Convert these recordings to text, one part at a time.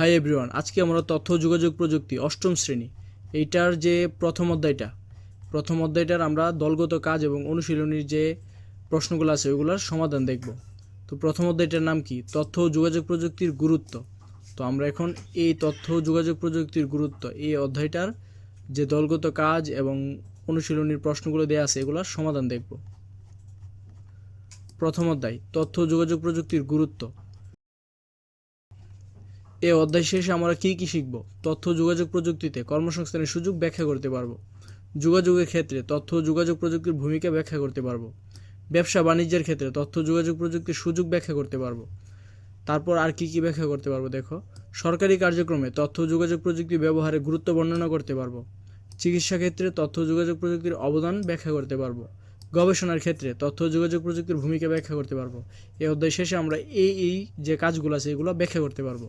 Hi everyone আজকে আমরা তথ্য, যোগাযোগ প্রযুক্তি, অষ্টম শ্রেণি। এইটার যে প্রথম অধ্যায়টা, প্রথম অধ্যায়টার আমরা দলগত কাজ এবং অনুশীলনীর যে প্রশ্নগুলো আছে ওইগুলোর সমাধান দেখব। তো প্রথম অধ্যায়টার নাম কি? তথ্য, যোগাযোগ প্রযুক্তির গুরুত্ব। তো আমরা এখন এই তথ্য, যোগাযোগ প্রযুক্তির গুরুত্ব, এই অধ্যায়টার যে দলগত কাজ এবং অনুশীলনীর প্রশ্নগুলো দেওয়া আছে, এগুলোর সমাধান দেখব। প্রথম অধ্যায়, তথ্য, যোগাযোগ প্রযুক্তির গুরুত্ব। এ অধ্যায় শেষে আমরা কী কী শিখব? তথ্য যোগাযোগ প্রযুক্তিতে কর্মসংস্থানের সুযোগ ব্যাখ্যা করতে পারব। যোগাযোগের ক্ষেত্রে তথ্য যোগাযোগ প্রযুক্তির ভূমিকা ব্যাখ্যা করতে পারব। ব্যবসা বাণিজ্যের ক্ষেত্রে তথ্য যোগাযোগ প্রযুক্তির সুযোগ ব্যাখ্যা করতে পারব। তারপর আর কি কি ব্যাখ্যা করতে পারব দেখো? সরকারি কার্যক্রমে তথ্য যোগাযোগ প্রযুক্তি ব্যবহারে গুরুত্ব বর্ণনা করতে পারব। চিকিৎসা ক্ষেত্রে তথ্য যোগাযোগ প্রযুক্তির অবদান ব্যাখ্যা করতে পারব। গবেষণার ক্ষেত্রে তথ্য যোগাযোগ প্রযুক্তির ভূমিকা ব্যাখ্যা করতে পারব। এই অধ্যায় শেষে আমরা এই এই যে কাজগুলো আছে এগুলো ব্যাখ্যা করতে পারব।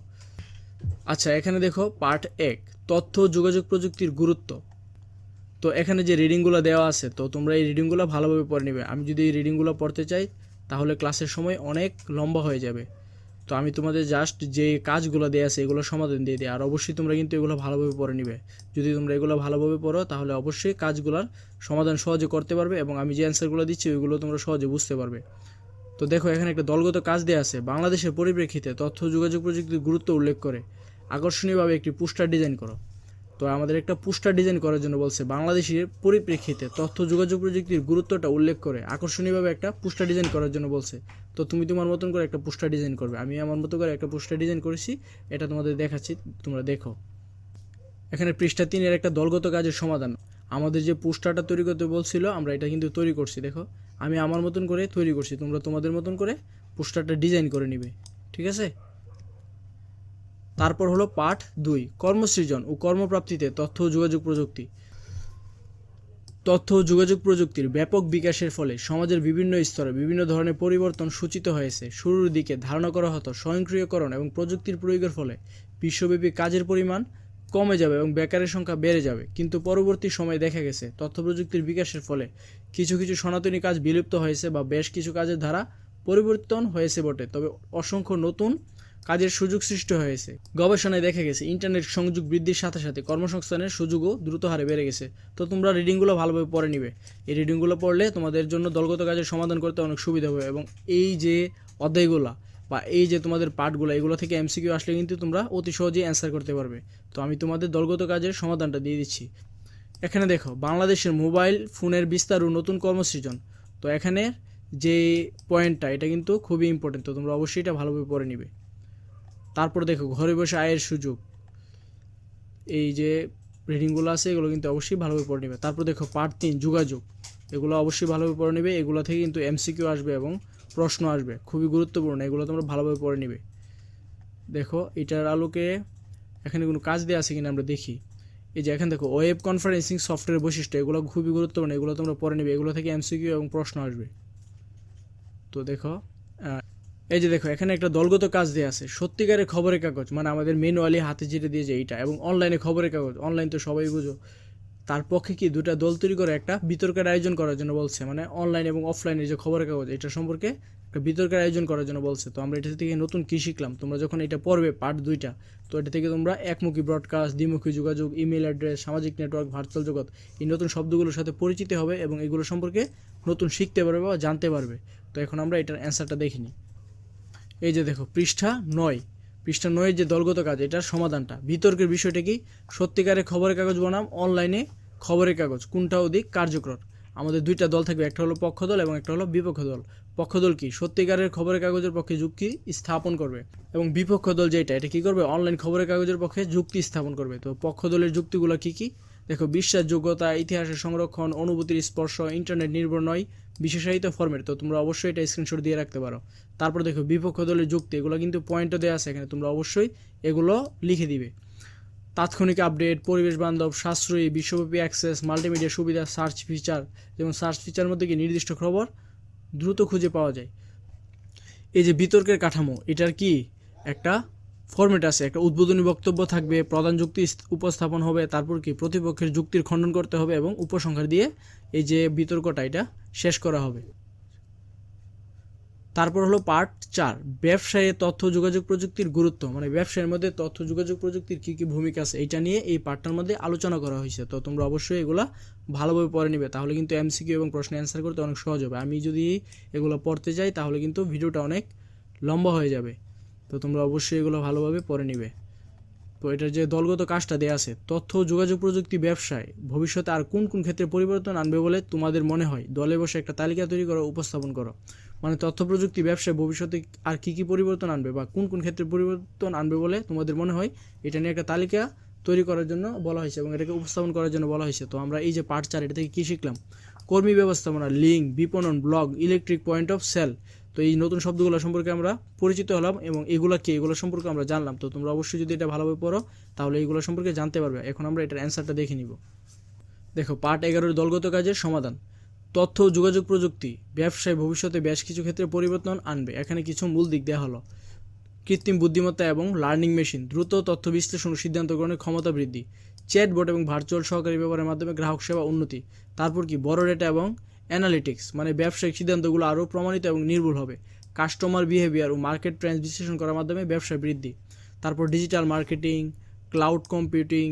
আচ্ছা এখানে দেখো পার্ট এক, তথ্য যোগাযোগ প্রযুক্তির গুরুত্ব। তো এখানে যে রিডিংগুলো দেওয়া আছে, তো তোমরা এই রিডিংগুলো ভালোভাবে পড়ে নেবে। আমি যদি এই রিডিংগুলো পড়তে চাই, তাহলে ক্লাসের সময় অনেক লম্বা হয়ে যাবে। তো আমি তোমাদের জাস্ট যে কাজগুলো দেওয়া আছে, এগুলো সমাধান দিয়ে দিই। আর অবশ্যই তোমরা কিন্তু এগুলো ভালোভাবে পড়ে নিবে। যদি তোমরা এগুলো ভালোভাবে পড়ো, তাহলে অবশ্যই কাজগুলোর সমাধান সহজে করতে পারবে এবং আমি যে অ্যান্সারগুলো দিচ্ছি, ওইগুলো তোমরা সহজে বুঝতে পারবে। তো দেখো, এখানে একটা দলগত কাজ দেওয়া আছে। বাংলাদেশের পরিপ্রেক্ষিতে তথ্য যোগাযোগ প্রযুক্তির গুরুত্ব উল্লেখ করে। আকর্ষণীয়ভাবে একটি পোস্টার ডিজাইন করো। তো আমাদের একটা পোস্টার ডিজাইন করার জন্য বলছে, বাংলাদেশের পরিপ্রেক্ষিতে তথ্য যোগাযোগ প্রযুক্তির গুরুত্বটা উল্লেখ করে আকর্ষণীয়ভাবে একটা পোস্টার ডিজাইন করার জন্য বলছে। তো তুমি তোমার মতন করে একটা পোস্টার ডিজাইন করবে। আমি আমার মতো করে একটা পোস্টার ডিজাইন করেছি, এটা তোমাদের দেখাচ্ছি, তোমরা দেখো। এখানে পৃষ্ঠা তিনের একটা দলগত কাজের সমাধান। আমাদের যে পোস্টারটা তৈরি করতে বলছিল, আমরা এটা কিন্তু তৈরি করছি, দেখো। আমি আমার মতন করে তৈরি করছি, তোমরা তোমাদের মতন করে পোস্টারটা ডিজাইন করে নিবে, ঠিক আছে? তারপর হলো পাঠ দুই, কর্মসৃজন ও কর্মপ্রাপ্তিতে তথ্য ও যোগাযোগ প্রযুক্তি। তথ্য ও যোগাযোগ প্রযুক্তির ব্যাপক বিকাশের ফলে সমাজের বিভিন্ন স্তরে বিভিন্ন ধরনের পরিবর্তন সূচিত হয়েছে। শুরুর দিকে ধারণা করা হতো স্বয়ংক্রিয়করণ এবং প্রযুক্তির প্রয়োগের ফলে বিশ্বব্যাপী কাজের পরিমাণ কমে যাবে এবং বেকারের সংখ্যা বেড়ে যাবে। কিন্তু পরবর্তী সময়ে দেখা গেছে, তথ্য প্রযুক্তির বিকাশের ফলে কিছু কিছু সনাতনী কাজ বিলুপ্ত হয়েছে বা বেশ কিছু কাজের ধারা পরিবর্তন হয়েছে বটে। তবে অসংখ্য নতুন কাজের সুযোগ সৃষ্টি হয়েছে। গবেষণায় দেখা গেছে, ইন্টারনেট সংযোগ বৃদ্ধির সাথে সাথে কর্মসংস্থানের সুযোগও দ্রুত হারে বেড়ে গেছে। তো তোমরা রিডিংগুলো ভালোভাবে পড়ে নিবে। এই রিডিংগুলো পড়লে তোমাদের জন্য দলগত কাজের সমাধান করতে অনেক সুবিধা হবে এবং এই যে অধ্যায়গুলো বা এই যে তোমাদের পার্টগুলো এগুলো থেকে এমসিকিউ আসলে কিন্তু তোমরা অতি সহজেই অ্যান্সার করতে পারবে। তো আমি তোমাদের দলগত কাজের সমাধানটা দিয়ে দিচ্ছি। এখানে দেখো, বাংলাদেশের মোবাইল ফোনের বিস্তার ও নতুন কর্মসৃজন। তো এখানে যে পয়েন্টটা এটা কিন্তু খুবই ইম্পর্টেন্ট তো তোমরা অবশ্যই এটা ভালোভাবে পড়ে নিবে। তারপর দেখো, ঘরে বসে আয়ের সুযোগ। এই যে রিডিংগুলো আছে, এগুলো কিন্তু অবশ্যই ভালোভাবে পড়ে নেবে। তারপর দেখো পার্ট তিন, যোগাযোগ। এগুলো অবশ্যই ভালোভাবে পড়ে নেবে। এগুলো থেকে কিন্তু এমসিকিউ আসবে এবং প্রশ্ন আসবে। খুবই গুরুত্বপূর্ণ। এগুলো তোমরা ভালোভাবে পড়ে নেবে। দেখো, এটার আলোকে এখানে কোনো কাজ দেওয়া আছে কিনা আমরা দেখি। এই যে এখানে দেখো, ওয়েব কনফারেন্সিং সফটওয়্যার বৈশিষ্ট্য, এগুলো খুবই গুরুত্বপূর্ণ। এগুলো তোমরা পড়ে নেবে। এগুলো থেকে এমসিকিউ এবং প্রশ্ন আসবে। তো দেখো এই যে দেখো, এখানে একটা দলগত কাজ দিয়ে আছে। সত্যিকারের খবরের কাগজ মানে আমাদের ম্যানুয়ালি হাতে যেটা দিয়ে যে এইটা, এবং অনলাইনে খবরের কাগজ অনলাইন তো সবাই বুঝো। তার পক্ষে কি দুটা দল তৈরি করে একটা বিতর্কের আয়োজন করার জন্য বলছে? মানে অনলাইন এবং অফলাইনের যে খবরের কাগজ, এটা সম্পর্কে একটা বিতর্কের আয়োজন করার জন্য বলছে। তো আমরা এটা থেকে নতুন কী শিখলাম? তোমরা যখন এটা পড়বে পার্ট দুইটা, তো এটা থেকে তোমরা একমুখী ব্রডকাস্ট দ্বিমুখী যোগাযোগ ইমেল অ্যাড্রেস সামাজিক নেটওয়ার্ক ভার্চুয়াল জগৎ, এই নতুন শব্দগুলোর সাথে পরিচিত হবে এবং এগুলো সম্পর্কে নতুন শিখতে পারবে বা জানতে পারবে। তো এখন আমরা এটার অ্যান্সারটা দেখিনি এই যে দেখো, পৃষ্ঠা নয়। পৃষ্ঠা নয়ের যে দলগত কাজ, এটার সমাধানটা। বিতর্কের বিষয়টা কি? সত্যিকারের খবরের কাগজ বনাম, অনলাইনে খবরের কাগজ। কোনটা অধিক কার্যকর? আমাদের দুইটা দল থাকবে, একটা হলো পক্ষ দল এবং একটা হলো বিপক্ষ দল পক্ষ দল কি? সত্যিকারের খবরের কাগজের পক্ষে যুক্তি স্থাপন করবে। এবং বিপক্ষ দল যেটা, এটা কি করবে? অনলাইন খবরের কাগজের পক্ষে যুক্তি স্থাপন করবে। তো পক্ষ দলের যুক্তিগুলো কি কি? দেখো বিশ্বাসযোগ্যতা ইতিহাসের সংরক্ষণ, অনুভূতির স্পর্শ, ইন্টারনেট নির্ভর নয়, বিশেষায়িত ফর্মেট তো তোমরা অবশ্যই এটা স্ক্রিনশট দিয়ে রাখতে পারো। তারপর দেখো, বিপক্ষ দলের যুক্তি, এগুলো কিন্তু পয়েন্টও দেওয়া আছে এখানে। তোমরা অবশ্যই এগুলো লিখে দিবে। তাৎক্ষণিক আপডেট পরিবেশ বান্ধব, সাশ্রয়ী, বিশ্বব্যাপী অ্যাক্সেস মাল্টিমিডিয়া সুবিধা সার্চ ফিচার যেমন সার্চ ফিচার মধ্যে কি নির্দিষ্ট খবর দ্রুত খুঁজে পাওয়া যায়। এই যে বিতর্কের কাঠামো, এটার কি একটা ফরম্যাট আছে, একটা উদ্বোধনী বক্তব্য থাকবে, প্রধান যুক্তি উপস্থাপন হবে, তারপর কি প্রতিপক্ষের যুক্তির খণ্ডন করতে হবে এবং উপসংহার দিয়ে এই যে বিতর্কটা, এটা শেষ করা হবে। তারপর হলো পার্ট চার, ব্যবসায়ে তথ্য যোগাযোগ প্রযুক্তির গুরুত্ব মানে ব্যবসায়ের মধ্যে তথ্য যোগাযোগ প্রযুক্তির কী কী ভূমিকা আছে এটা নিয়ে এই পার্টটার মধ্যে আলোচনা করা হয়েছে। তো তোমরা অবশ্যই এগুলো ভালোভাবে পড়ে নিবে, তাহলে কিন্তু এমসিকিউ এবং প্রশ্ন অ্যান্সার করতে অনেক সহজ হবে। আমি যদি এগুলো পড়তে যাই, তাহলে কিন্তু ভিডিওটা অনেক লম্বা হয়ে যাবে। তো তোমরা অবশ্যই এগুলো ভালোভাবে পড়ে নিবে। তো এটার যে দলগত কাজটা দেওয়া আছে, তথ্য, যোগাযোগ প্রযুক্তি, ব্যবসায়, ভবিষ্যতে আর কোন কোন ক্ষেত্রে পরিবর্তন আনবে বলে তোমাদের মনে হয়? দলে বসে একটা তালিকা তৈরি করো, উপস্থাপন করো। মানে তথ্য, প্রযুক্তি, ব্যবসায়, ভবিষ্যতে আর কি কি পরিবর্তন আনবে বা কোন কোন ক্ষেত্রে পরিবর্তন আনবে বলে তোমাদের মনে হয়? এটা নিয়ে একটা তালিকা তৈরি করার জন্য বলা হয়েছে এবং এটাকে উপস্থাপন করার জন্য বলা হয়েছে। তো আমরা এই যে পার্ট চার, এটা থেকে কী শিখলাম? কর্মী ব্যবস্থাপনা, লিঙ্ক, বিপণন, blog, electric point of sale তো এই নতুন শব্দগুলো সম্পর্কে আমরা পরিচিত হলাম এবং এগুলো কি? এগুলো সম্পর্কে আমরা জানলাম। তো তোমরা অবশ্যই যদি এটা ভালোভাবে পড়ো, তাহলে এইগুলো সম্পর্কে জানতে পারবে। এখন আমরা এটার অ্যান্সারটা দেখে নিব। দেখো, পার্ট এগারোর দলগত কাজের সমাধান। তথ্য ও যোগাযোগ প্রযুক্তি, ব্যবসায় ভবিষ্যতে বেশ কিছু ক্ষেত্রে পরিবর্তন আনবে। এখানে কিছু মূল দিক দেওয়া হলো। কৃত্রিম বুদ্ধিমত্তা এবং লার্নিং মেশিন দ্রুত তথ্য বিশ্লেষণ সিদ্ধান্ত গ্রহণের ক্ষমতা বৃদ্ধি। চ্যাটবট এবং ভার্চুয়াল সহকারী ব্যবহারের মাধ্যমে গ্রাহক সেবা উন্নতি। তারপর কি? বড় ডেটা এবং অ্যানালিটিক্স মানে ব্যবসায়িক সিদ্ধান্তগুলো আরও প্রমাণিত এবং নির্ভুল হবে। কাস্টমার বিহেভিয়ার ও মার্কেট ট্রেন্ড বিশ্লেষণ করার মাধ্যমে ব্যবসা বৃদ্ধি। তারপর digital marketing, cloud computing,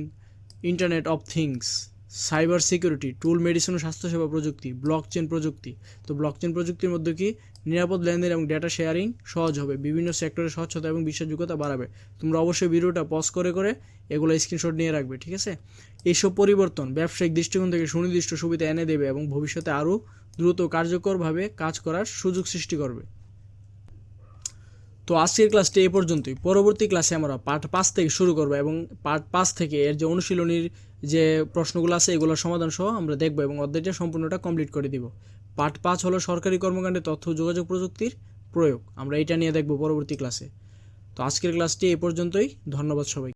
internet of things. Cyber security, tool medicine ও স্বাস্থ্যসেবা প্রযুক্তি ব্লকচেন প্রযুক্তি। তো ব্লক ব্লকচেন প্রযুক্তির মধ্যে কি নিরাপদ লেনদেন এবং ডেটা শেয়ারিং সহজ হবে, বিভিন্ন সেক্টরে স্বচ্ছতা এবং বিশ্বাসযোগ্যতা বাড়াবে? তোমরা অবশ্যই ভিডিওটা পজ করে করে এগুলো স্ক্রিনশট নিয়ে রাখবে, ঠিক আছে? এইসব পরিবর্তন ব্যবসায়িক দৃষ্টিকোণ থেকে সুনির্দিষ্ট সুবিধা এনে দেবে এবং ভবিষ্যতে আরও দ্রুত কার্যকরভাবে কাজ করার সুযোগ সৃষ্টি করবে। তো আজকের ক্লাসটি এ পর্যন্তই। পরবর্তী ক্লাসে আমরা পার্ট পাঁচ থেকে শুরু করব এবং পার্ট পাঁচ থেকে এর যে অনুশীলনীর যে প্রশ্নগুলো আছে এগুলোর সমাধান সহ আমরা দেখব এবং অধ্যায়টা সম্পূর্ণটা কমপ্লিট করে দিব। পার্ট পাঁচ হলো সরকারি কর্মকাণ্ডে তথ্য যোগাযোগ প্রযুক্তির প্রয়োগ। আমরা এটা নিয়ে দেখব পরবর্তী ক্লাসে তো আজকের ক্লাসটি এই পর্যন্তই। ধন্যবাদ সবাই